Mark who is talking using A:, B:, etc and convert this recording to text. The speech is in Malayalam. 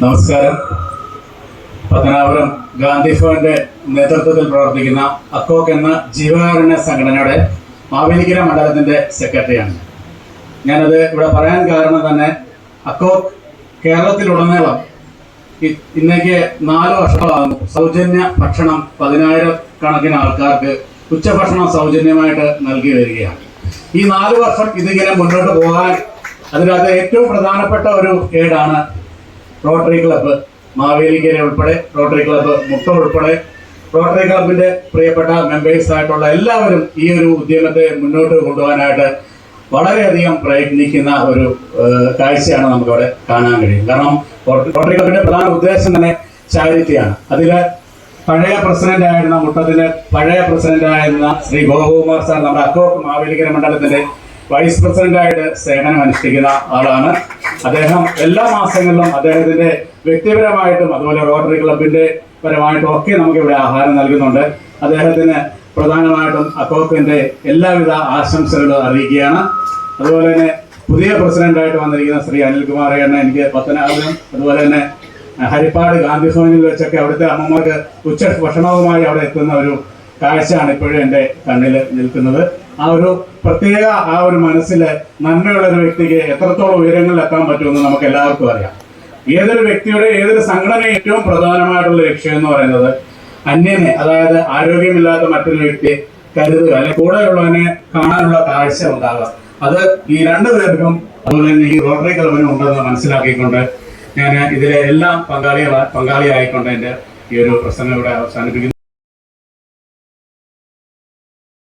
A: നമസ്കാരം. പത്തനാപുരം ഗാന്ധി ഭവന്റെ നേതൃത്വത്തിൽ പ്രവർത്തിക്കുന്ന അക്കോക്ക് എന്ന ജീവകാരുണ്യ സംഘടനയുടെ മാവേലിക്കര മണ്ഡലത്തിന്റെ സെക്രട്ടറിയാണ്. ഞാനത് ഇവിടെ പറയാൻ കാരണം തന്നെ അക്കോക്ക് കേരളത്തിലുടനീളം ഇന്നേക്ക് നാല് വർഷങ്ങളാകുന്നു. സൗജന്യ ഭക്ഷണം പതിനായിരം കണക്കിന് ആൾക്കാർക്ക് ഉച്ചഭക്ഷണം സൗജന്യമായിട്ട് നൽകി വരികയാണ്. ഈ നാല് വർഷം ഇതിങ്ങനെ മുന്നോട്ട് പോകാൻ അതിനകത്ത് ഏറ്റവും പ്രധാനപ്പെട്ട ഒരു ഏടാണ് റോട്ടറി ക്ലബ്ബ് മാവേലിക്കര ഉൾപ്പെടെ റോട്ടറി ക്ലബ്ബ് മുട്ട ഉൾപ്പെടെ റോട്ടറി ക്ലബിന്റെ പ്രിയപ്പെട്ട മെമ്പേഴ്സ് ആയിട്ടുള്ള എല്ലാവരും ഈ ഒരു ഉദ്യമത്തെ മുന്നോട്ട് കൊണ്ടുപോകാനായിട്ട് വളരെയധികം പ്രയത്നിക്കുന്ന ഒരു കാഴ്ചയാണ് നമുക്കവിടെ കാണാൻ കഴിയും കാരണം റോട്ടറി ക്ലബിന്റെ പ്രധാന ഉദ്ദേശം തന്നെ ചാരിറ്റിയാണ്. അതിൽ പഴയ പ്രസിഡന്റ് ആയിരുന്ന മുട്ടത്തിന്റെ പഴയ പ്രസിഡന്റ് ആയിരുന്ന ശ്രീ ഗോപകുമാർ സാർ നമ്മുടെ അക്കോക്ക് മാവേലിക്കര മണ്ഡലത്തിന്റെ വൈസ് പ്രസിഡന്റ് ആയിട്ട് സേവനം അനുഷ്ഠിക്കുന്ന ആളാണ്. അദ്ദേഹം എല്ലാ മാസങ്ങളിലും അദ്ദേഹത്തിന്റെ വ്യക്തിപരമായിട്ടും അതുപോലെ റോട്ടറി ക്ലബിന്റെ പരമായിട്ടും ഒക്കെ നമുക്ക് ഇവിടെ ആഹാരം നൽകുന്നുണ്ട്. അദ്ദേഹത്തിന് പ്രധാനമായിട്ടും അക്കോക്കിന്റെ എല്ലാവിധ ആശംസകളും അറിയിക്കുകയാണ്. അതുപോലെ തന്നെ പുതിയ പ്രസിഡന്റായിട്ട് വന്നിരിക്കുന്ന ശ്രീ അനിൽകുമാർ എണ്ണ എനിക്ക് പത്തനാപുരം അതുപോലെ തന്നെ ഹരിപ്പാട് ഗാന്ധി ഭവനിൽ വെച്ചൊക്കെ അവിടുത്തെ അമ്മമാർക്ക് ഉച്ച ഭക്ഷണവുമായി അവിടെ എത്തുന്ന ഒരു കാഴ്ചയാണ് ഇപ്പോഴും എന്റെ കണ്ണിൽ നിൽക്കുന്നത്. ആ ഒരു പ്രത്യേക ആ ഒരു മനസ്സിൽ നന്മയുള്ള ഒരു വ്യക്തിക്ക് എത്രത്തോളം ഉയരങ്ങളിൽ എത്താൻ പറ്റുമെന്ന് നമുക്ക് എല്ലാവർക്കും അറിയാം. ഏതൊരു വ്യക്തിയുടെ ഏതൊരു സംഘടന ഏറ്റവും പ്രധാനമായിട്ടുള്ള ലക്ഷ്യം എന്ന് പറയുന്നത് അന്യനെ അതായത് ആരോഗ്യമില്ലാത്ത മറ്റൊരു വ്യക്തിയെ കരുതുക അല്ലെങ്കിൽ കൂടെയുള്ളവനെ കാണാനുള്ള കാഴ്ച ഉണ്ടാകുക അത് ഈ രണ്ടു പേർക്കും അതുപോലെ തന്നെ ഈ റോട്ടറി ക്ലബിനും ഉണ്ടെന്ന് മനസ്സിലാക്കിക്കൊണ്ട് ഞാൻ ഇതിലെ എല്ലാം പങ്കാളികളായി പങ്കാളിയായിക്കൊണ്ട് എന്റെ ഈ ഒരു പ്രസംഗം ഇവിടെ അവസാനിപ്പിക്കുന്നു.